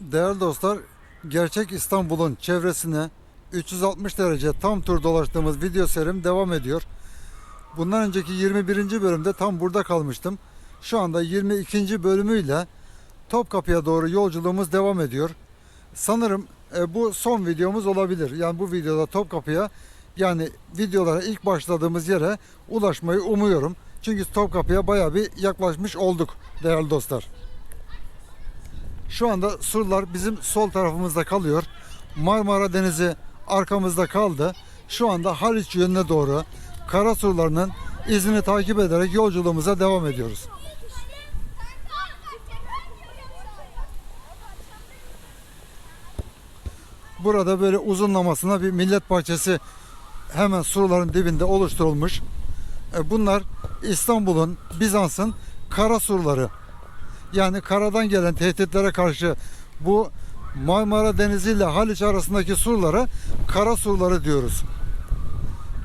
Değerli dostlar, gerçek İstanbul'un çevresine 360 derece tam tur dolaştığımız video serim devam ediyor. Bundan önceki 21. bölümde tam burada kalmıştım. Şu anda 22. bölümüyle Topkapı'ya doğru yolculuğumuz devam ediyor. Sanırım e, bu son videomuz olabilir. Yani bu videoda Topkapı'ya yani videolara ilk başladığımız yere ulaşmayı umuyorum. Çünkü Topkapı'ya bayağı bir yaklaşmış olduk değerli dostlar. Şu anda surlar bizim sol tarafımızda kalıyor. Marmara Denizi arkamızda kaldı. Şu anda Haliç yönüne doğru kara surlarının izini takip ederek yolculuğumuza devam ediyoruz. Burada böyle uzunlamasına bir millet bahçesi hemen surların dibinde oluşturulmuş. E, Bunlar İstanbul'un, Bizans'ın kara surları. Yani karadan gelen tehditlere karşı bu Marmara Denizi ile Haliç arasındaki surlara kara surları diyoruz.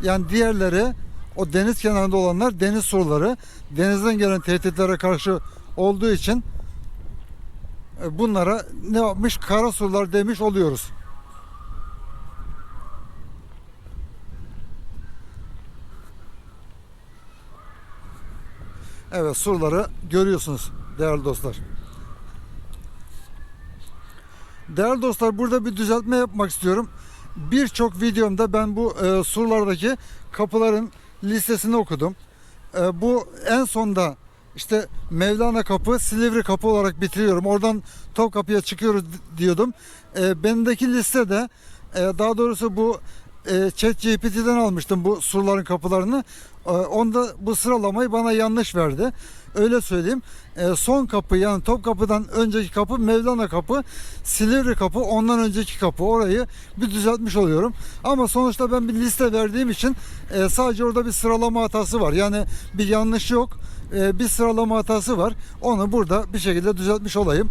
Yani diğerleri o deniz kenarında olanlar deniz surları. Denizden gelen tehditlere karşı olduğu için e, bunlara ne yapmış? Kara surlar demiş oluyoruz. Evet surları görüyorsunuz değerli dostlar. Değerli dostlar burada bir düzeltme yapmak istiyorum. Birçok videomda ben bu e, surlardaki kapıların listesini okudum. E, bu en sonda işte Mevlana Kapı, Silivri Kapı olarak bitiriyorum. Oradan Topkapı'ya çıkıyoruz di- diyordum. E, benimdeki listede e, daha doğrusu bu e, ChatGPT'den almıştım bu surların kapılarını. E, onda bu sıralamayı bana yanlış verdi. Öyle söyleyeyim. E, son kapı yani Topkapı'dan önceki kapı Mevlana Kapı, Silivri Kapı, ondan önceki kapı. Orayı bir düzeltmiş oluyorum. Ama sonuçta ben bir liste verdiğim için e, sadece orada bir sıralama hatası var. Yani bir yanlış yok. Bir sıralama hatası var. Onu burada bir şekilde düzeltmiş olayım.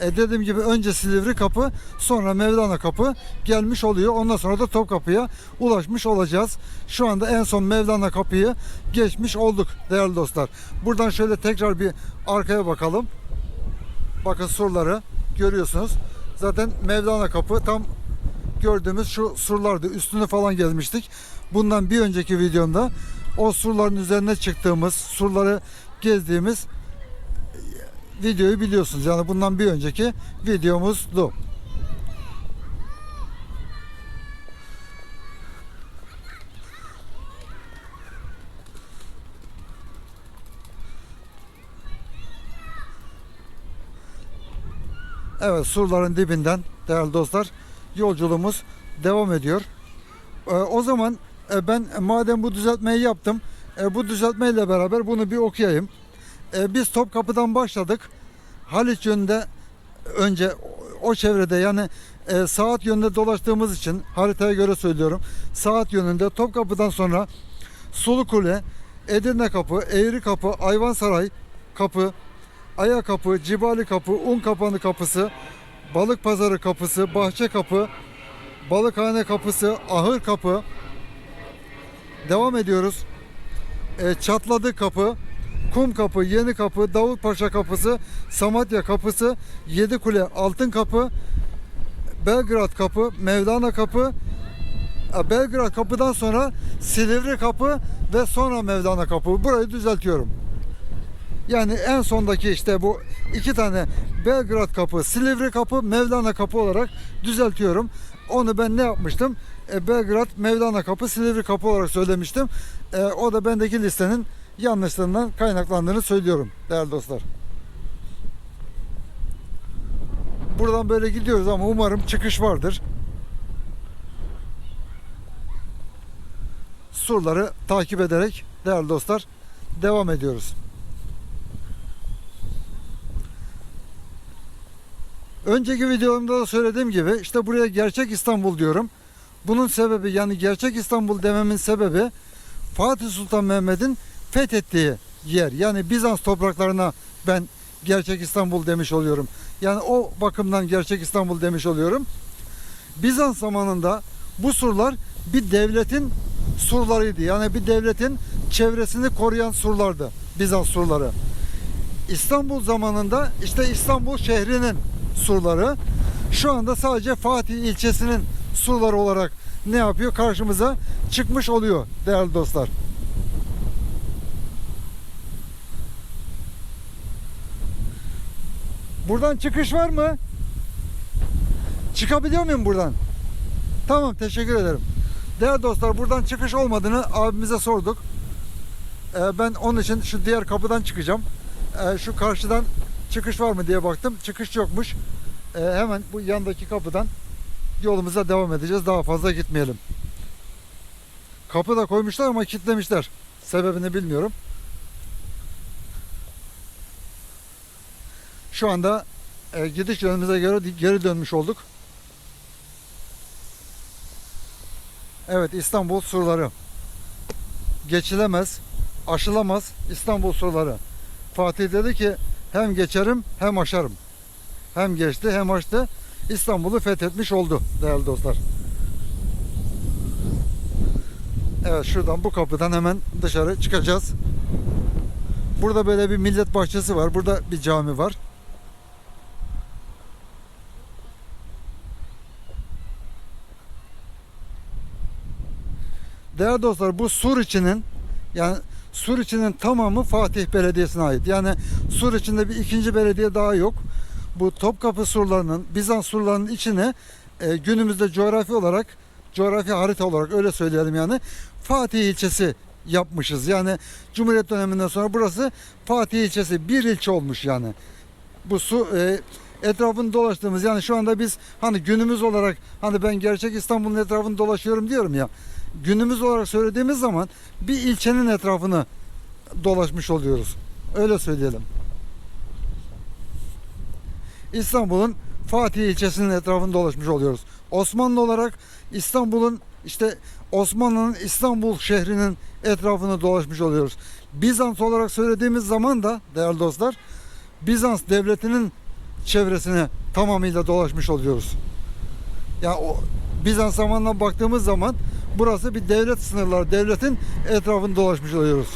E dediğim gibi önce Silivri kapı sonra Mevlana kapı gelmiş oluyor. Ondan sonra da Topkapı'ya ulaşmış olacağız. Şu anda en son Mevlana kapıyı geçmiş olduk değerli dostlar. Buradan şöyle tekrar bir arkaya bakalım. Bakın surları görüyorsunuz. Zaten Mevlana kapı tam gördüğümüz şu surlardı. Üstünü falan gezmiştik. Bundan bir önceki videomda o surların üzerine çıktığımız, surları gezdiğimiz videoyu biliyorsunuz. Yani bundan bir önceki videomuzdu. Evet surların dibinden değerli dostlar yolculuğumuz devam ediyor. Ee, o zaman e, ben madem bu düzeltmeyi yaptım e, bu düzeltmeyle beraber bunu bir okuyayım. E, biz Topkapı'dan başladık. Haliç yönünde önce o- çevrede yani e, saat yönünde dolaştığımız için haritaya göre söylüyorum. Saat yönünde Topkapı'dan sonra Sulukule, Edirne Kapı, Eğri Kapı, Ayvansaray Kapı, Aya Kapı, Cibali Kapı, Un Kapanı Kapısı, Balık Pazarı Kapısı, Bahçe Kapı, Balıkhane Kapısı, Ahır Kapı. Devam ediyoruz. E, Çatladı Kapı, Kum Kapı, Yeni Kapı, Davutpaşa Kapısı, Samatya Kapısı, Yedikule Altın Kapı, Belgrad Kapı, Mevlana Kapı, Belgrad Kapı'dan sonra Silivri Kapı ve sonra Mevlana Kapı. Burayı düzeltiyorum. Yani en sondaki işte bu iki tane Belgrad Kapı, Silivri Kapı, Mevlana Kapı olarak düzeltiyorum. Onu ben ne yapmıştım? E, Belgrad, Mevlana Kapı, Silivri Kapı olarak söylemiştim. E, o da bendeki listenin yanlışlığından kaynaklandığını söylüyorum değerli dostlar. Buradan böyle gidiyoruz ama umarım çıkış vardır. Surları takip ederek değerli dostlar devam ediyoruz. Önceki videomda da söylediğim gibi işte buraya gerçek İstanbul diyorum. Bunun sebebi yani gerçek İstanbul dememin sebebi Fatih Sultan Mehmet'in fethettiği yer. Yani Bizans topraklarına ben gerçek İstanbul demiş oluyorum. Yani o bakımdan gerçek İstanbul demiş oluyorum. Bizans zamanında bu surlar bir devletin surlarıydı. Yani bir devletin çevresini koruyan surlardı. Bizans surları. İstanbul zamanında işte İstanbul şehrinin surları. Şu anda sadece Fatih ilçesinin surları olarak ne yapıyor? Karşımıza çıkmış oluyor değerli dostlar. Buradan çıkış var mı? Çıkabiliyor muyum buradan? Tamam teşekkür ederim. Değerli dostlar buradan çıkış olmadığını abimize sorduk. Ee, ben onun için şu diğer kapıdan çıkacağım. Ee, şu karşıdan çıkış var mı diye baktım. Çıkış yokmuş. Ee, hemen bu yandaki kapıdan yolumuza devam edeceğiz. Daha fazla gitmeyelim. Kapı da koymuşlar ama kilitlemişler. Sebebini bilmiyorum. Şu anda e, gidiş yönümüze göre geri dönmüş olduk. Evet İstanbul surları. Geçilemez, aşılamaz İstanbul surları. Fatih dedi ki hem geçerim hem aşarım. Hem geçti hem aştı. İstanbul'u fethetmiş oldu değerli dostlar. Evet şuradan bu kapıdan hemen dışarı çıkacağız. Burada böyle bir millet bahçesi var. Burada bir cami var. Değerli dostlar bu Sur içinin yani Sur içinin tamamı Fatih Belediyesi'ne ait. Yani Sur içinde bir ikinci belediye daha yok. Bu Topkapı surlarının, Bizans surlarının içine e, günümüzde coğrafi olarak, coğrafi harita olarak öyle söyleyelim yani Fatih ilçesi yapmışız. Yani Cumhuriyet döneminden sonra burası Fatih ilçesi bir ilçe olmuş yani. Bu su e, etrafını dolaştığımız yani şu anda biz hani günümüz olarak hani ben gerçek İstanbul'un etrafını dolaşıyorum diyorum ya. Günümüz olarak söylediğimiz zaman bir ilçenin etrafını dolaşmış oluyoruz. Öyle söyleyelim. İstanbul'un Fatih ilçesinin etrafını dolaşmış oluyoruz. Osmanlı olarak İstanbul'un işte Osmanlı'nın İstanbul şehrinin etrafını dolaşmış oluyoruz. Bizans olarak söylediğimiz zaman da değerli dostlar Bizans devletinin çevresine tamamıyla dolaşmış oluyoruz. Yani o Bizans zamanına baktığımız zaman burası bir devlet sınırları, devletin etrafını dolaşmış oluyoruz.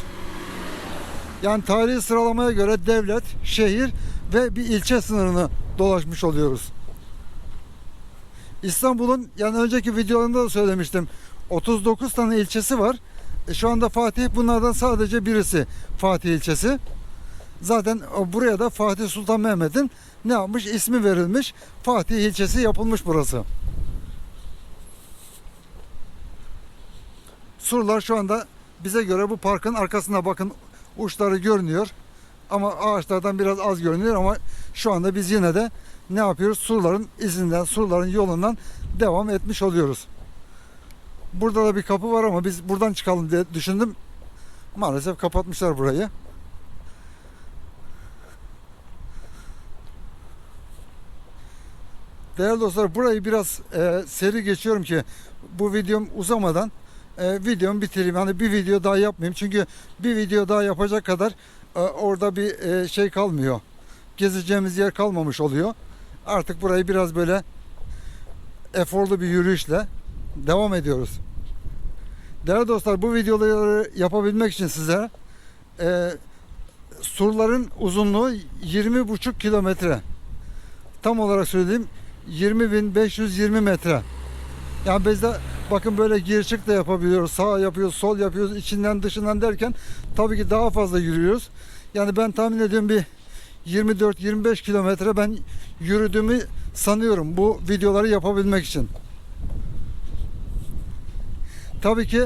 Yani tarihi sıralamaya göre devlet, şehir ve bir ilçe sınırını dolaşmış oluyoruz. İstanbul'un yani önceki videolarında da söylemiştim. 39 tane ilçesi var. E, şu anda Fatih bunlardan sadece birisi Fatih ilçesi. Zaten buraya da Fatih Sultan Mehmet'in ne yapmış? ismi verilmiş. Fatih ilçesi yapılmış burası. Surlar şu anda bize göre bu parkın arkasına bakın uçları görünüyor. Ama ağaçlardan biraz az görünüyor ama şu anda biz yine de ne yapıyoruz? Surların izinden, surların yolundan devam etmiş oluyoruz. Burada da bir kapı var ama biz buradan çıkalım diye düşündüm. Maalesef kapatmışlar burayı. Değerli dostlar burayı biraz e, seri geçiyorum ki bu videom uzamadan e, videomu bitireyim. Hani bir video daha yapmayayım. Çünkü bir video daha yapacak kadar e, orada bir e, şey kalmıyor. Gezeceğimiz yer kalmamış oluyor. Artık burayı biraz böyle eforlu bir yürüyüşle devam ediyoruz. Değerli dostlar bu videoları yapabilmek için size e, surların uzunluğu 20,5 kilometre. Tam olarak söyleyeyim 20.520 metre. Yani biz de bakın böyle gir çık da yapabiliyoruz. Sağ yapıyoruz, sol yapıyoruz, içinden dışından derken tabii ki daha fazla yürüyoruz. Yani ben tahmin ediyorum bir 24-25 kilometre ben yürüdüğümü sanıyorum bu videoları yapabilmek için. Tabii ki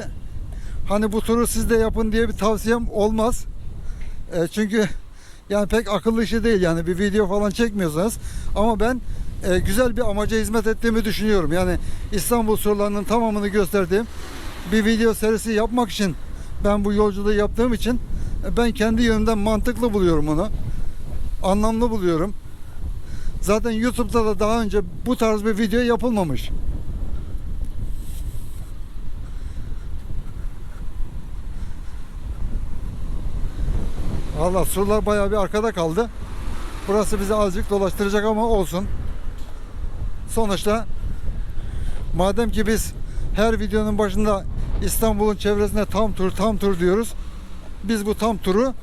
hani bu turu siz de yapın diye bir tavsiyem olmaz. E, çünkü yani pek akıllı işi değil yani bir video falan çekmiyorsanız ama ben e, güzel bir amaca hizmet ettiğimi düşünüyorum. Yani İstanbul surlarının tamamını gösterdiğim bir video serisi yapmak için ben bu yolculuğu yaptığım için e, ben kendi yönümden mantıklı buluyorum onu. Anlamlı buluyorum. Zaten YouTube'da da daha önce bu tarz bir video yapılmamış. Allah surlar bayağı bir arkada kaldı. Burası bizi azıcık dolaştıracak ama olsun. Sonuçta madem ki biz her videonun başında İstanbul'un çevresine tam tur tam tur diyoruz. Biz bu tam turu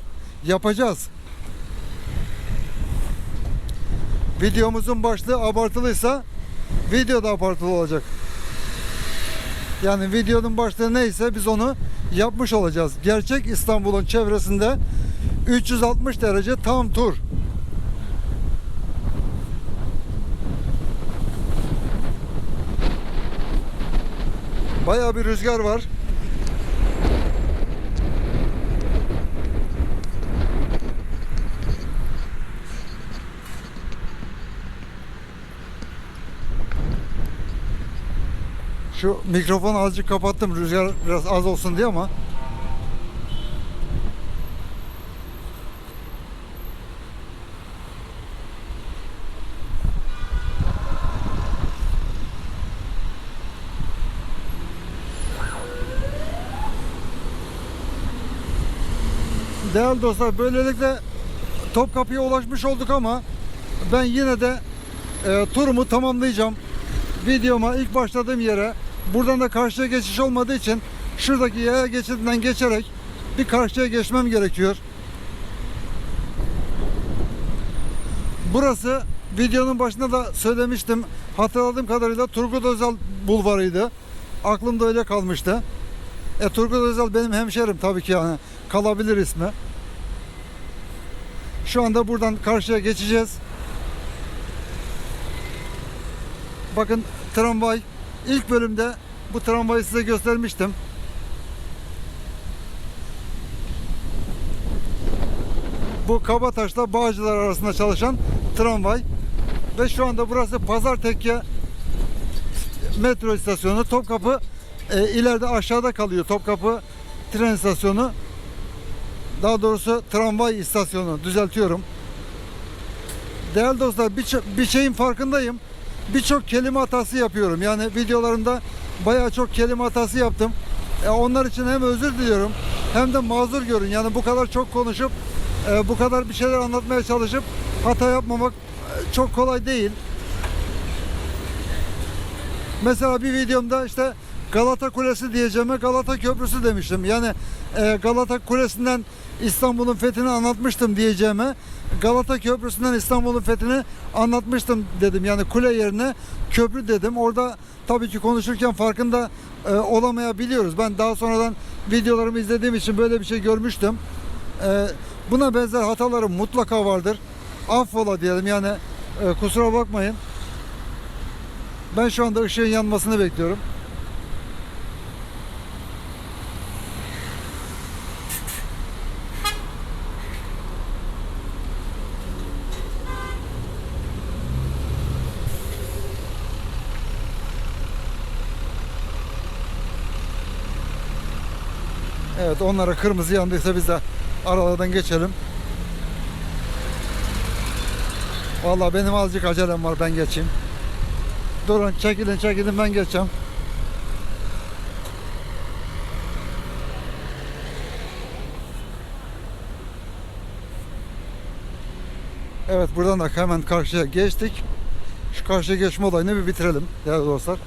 yapacağız. videomuzun başlığı abartılıysa video da abartılı olacak. Yani videonun başlığı neyse biz onu yapmış olacağız. Gerçek İstanbul'un çevresinde 360 derece tam tur. Bayağı bir rüzgar var. Şu mikrofonu azıcık kapattım rüzgar biraz az olsun diye ama Değerli dostlar böylelikle Topkapı'ya ulaşmış olduk ama ben yine de e, turumu tamamlayacağım. Videoma ilk başladığım yere buradan da karşıya geçiş olmadığı için şuradaki yaya geçidinden geçerek bir karşıya geçmem gerekiyor. Burası videonun başında da söylemiştim. Hatırladığım kadarıyla Turgut Özal bulvarıydı. Aklımda öyle kalmıştı. E, Turgut Özal benim hemşerim tabii ki yani kalabilir ismi. Şu anda buradan karşıya geçeceğiz. Bakın tramvay. İlk bölümde bu tramvayı size göstermiştim. Bu Kabataş'la Bağcılar arasında çalışan tramvay. Ve şu anda burası Pazartekke metro istasyonu. Topkapı e, ileride aşağıda kalıyor. Topkapı tren istasyonu. Daha doğrusu tramvay istasyonu düzeltiyorum. Değerli dostlar bir, bir şeyin farkındayım. Birçok kelime hatası yapıyorum. Yani videolarımda bayağı çok kelime hatası yaptım. E, onlar için hem özür diliyorum hem de mazur görün. Yani bu kadar çok konuşup e, bu kadar bir şeyler anlatmaya çalışıp hata yapmamak e, çok kolay değil. Mesela bir videomda işte Galata Kulesi diyeceğime Galata Köprüsü demiştim. Yani e, Galata Kulesi'nden İstanbul'un fethini anlatmıştım diyeceğime Galata Köprüsü'nden İstanbul'un fethini anlatmıştım dedim. Yani kule yerine köprü dedim. Orada tabii ki konuşurken farkında e, olamayabiliyoruz. Ben daha sonradan videolarımı izlediğim için böyle bir şey görmüştüm. E, buna benzer hatalarım mutlaka vardır. Affola diyelim yani e, kusura bakmayın. Ben şu anda ışığın yanmasını bekliyorum. Evet onlara kırmızı yandıysa biz de aralardan geçelim. Vallahi benim azıcık acelem var ben geçeyim. Durun çekilin çekilin ben geçeceğim. Evet buradan da hemen karşıya geçtik. Şu karşıya geçme olayını bir bitirelim değerli dostlar.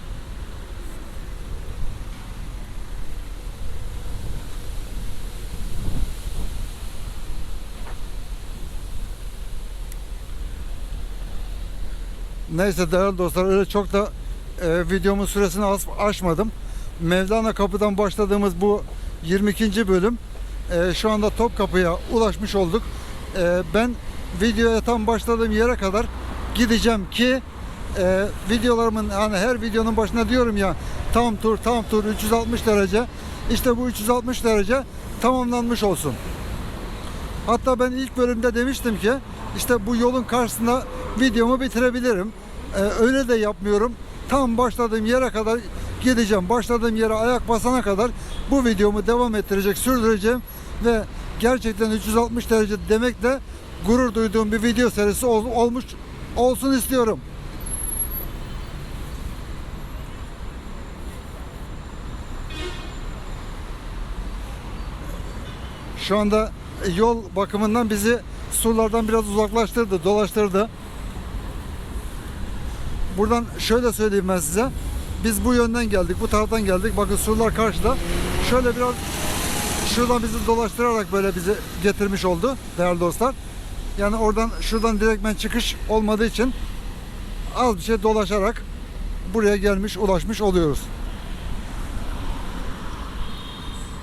Neyse değerli dostlar öyle çok da e, videomun süresini az, aşmadım. Mevlana Kapı'dan başladığımız bu 22. bölüm e, şu anda Topkapı'ya ulaşmış olduk. E, ben videoya tam başladığım yere kadar gideceğim ki e, videolarımın hani her videonun başına diyorum ya tam tur tam tur 360 derece işte bu 360 derece tamamlanmış olsun. Hatta ben ilk bölümde demiştim ki işte bu yolun karşısında videomu bitirebilirim. Ee, öyle de yapmıyorum. Tam başladığım yere kadar gideceğim. Başladığım yere ayak basana kadar bu videomu devam ettirecek, sürdüreceğim ve gerçekten 360 derece demekle gurur duyduğum bir video serisi ol- olmuş olsun istiyorum. Şu anda yol bakımından bizi surlardan biraz uzaklaştırdı, dolaştırdı. Buradan şöyle söyleyeyim ben size. Biz bu yönden geldik, bu taraftan geldik. Bakın surlar karşıda. Şöyle biraz şuradan bizi dolaştırarak böyle bizi getirmiş oldu değerli dostlar. Yani oradan şuradan direktmen çıkış olmadığı için az bir şey dolaşarak buraya gelmiş ulaşmış oluyoruz.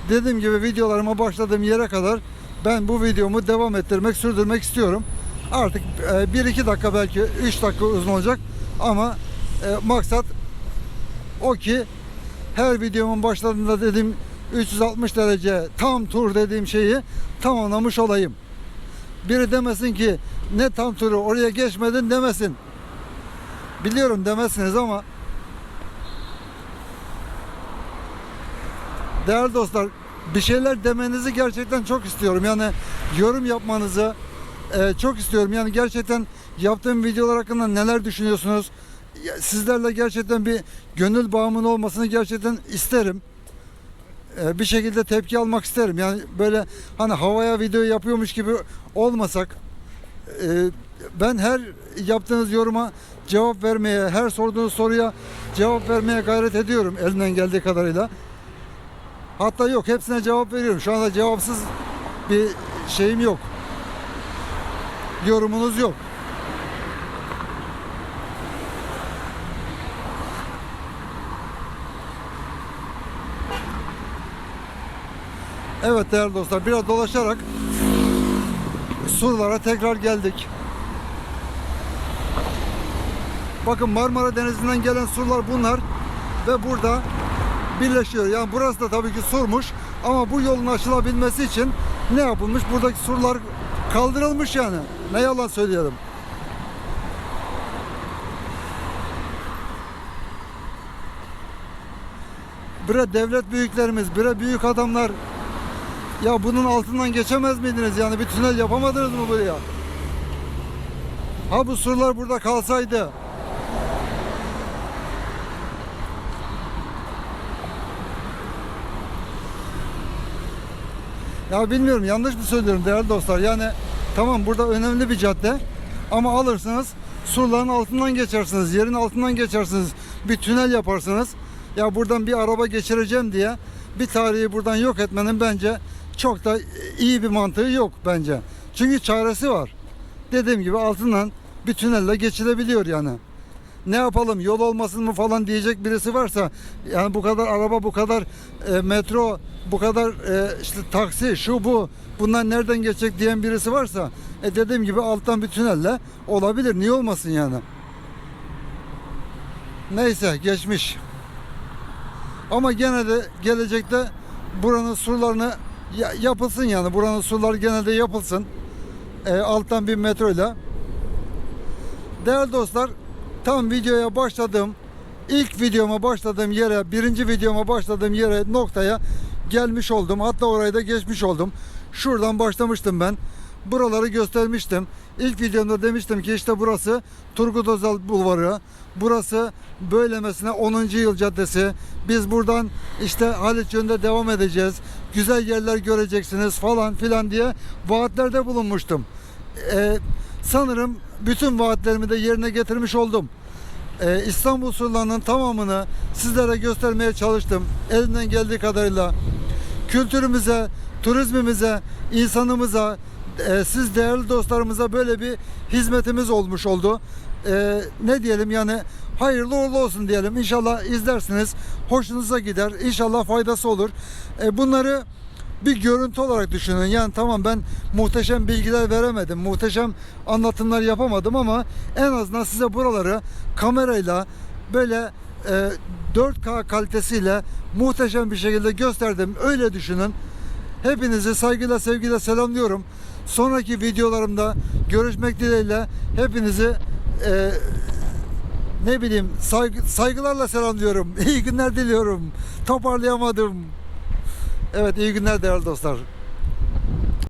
Dediğim gibi videolarıma başladığım yere kadar ben bu videomu devam ettirmek, sürdürmek istiyorum. Artık 1-2 dakika belki 3 dakika uzun olacak ama e, maksat o ki her videomun başladığında dediğim 360 derece tam tur dediğim şeyi tamamlamış olayım. Biri demesin ki ne tam turu oraya geçmedin demesin. Biliyorum demezsiniz ama değerli dostlar bir şeyler demenizi gerçekten çok istiyorum. Yani yorum yapmanızı e, çok istiyorum. Yani gerçekten yaptığım videolar hakkında neler düşünüyorsunuz? Sizlerle gerçekten bir gönül bağımın olmasını gerçekten isterim. E, bir şekilde tepki almak isterim. Yani böyle hani havaya video yapıyormuş gibi olmasak e, ben her yaptığınız yoruma cevap vermeye, her sorduğunuz soruya cevap vermeye gayret ediyorum elimden geldiği kadarıyla. Hatta yok hepsine cevap veriyorum. Şu anda cevapsız bir şeyim yok. Yorumunuz yok. Evet değerli dostlar biraz dolaşarak surlara tekrar geldik. Bakın Marmara Denizi'nden gelen surlar bunlar ve burada birleşiyor. Yani burası da tabii ki surmuş ama bu yolun açılabilmesi için ne yapılmış? Buradaki surlar kaldırılmış yani. Ne yalan söyleyelim. Bre devlet büyüklerimiz, bre büyük adamlar ya bunun altından geçemez miydiniz? Yani bir tünel yapamadınız mı buraya? Ha bu surlar burada kalsaydı Ya bilmiyorum yanlış mı söylüyorum değerli dostlar. Yani tamam burada önemli bir cadde ama alırsınız surların altından geçersiniz, yerin altından geçersiniz, bir tünel yaparsınız. Ya buradan bir araba geçireceğim diye bir tarihi buradan yok etmenin bence çok da iyi bir mantığı yok bence. Çünkü çaresi var. Dediğim gibi altından bir tünelle geçilebiliyor yani ne yapalım yol olmasın mı falan diyecek birisi varsa yani bu kadar araba bu kadar e, metro bu kadar e, işte taksi şu bu bunlar nereden geçecek diyen birisi varsa e, dediğim gibi alttan bir tünelle olabilir niye olmasın yani neyse geçmiş ama gene de gelecekte buranın surlarını ya- yapılsın yani buranın surları genelde yapılsın e, alttan bir metroyla değerli dostlar tam videoya başladığım ilk videoma başladığım yere birinci videoma başladığım yere noktaya gelmiş oldum. Hatta orayı da geçmiş oldum. Şuradan başlamıştım ben. Buraları göstermiştim. İlk videomda demiştim ki işte burası Turgut Özal Bulvarı. Burası böylemesine 10. yıl caddesi. Biz buradan işte Haliç yönünde devam edeceğiz. Güzel yerler göreceksiniz falan filan diye vaatlerde bulunmuştum. Ee, sanırım bütün vaatlerimi de yerine getirmiş oldum. Ee, İstanbul surlarının tamamını sizlere göstermeye çalıştım. Elimden geldiği kadarıyla kültürümüze, turizmimize, insanımıza, e, siz değerli dostlarımıza böyle bir hizmetimiz olmuş oldu. E, ne diyelim yani hayırlı uğurlu olsun diyelim. İnşallah izlersiniz. Hoşunuza gider. İnşallah faydası olur. E, bunları bir görüntü olarak düşünün. Yani tamam ben muhteşem bilgiler veremedim. Muhteşem anlatımlar yapamadım ama en azından size buraları kamerayla böyle e, 4K kalitesiyle muhteşem bir şekilde gösterdim. Öyle düşünün. Hepinizi saygıyla sevgiyle selamlıyorum. Sonraki videolarımda görüşmek dileğiyle hepinizi e, ne bileyim saygı, saygılarla selamlıyorum. İyi günler diliyorum. Toparlayamadım. Evet iyi günler değerli dostlar.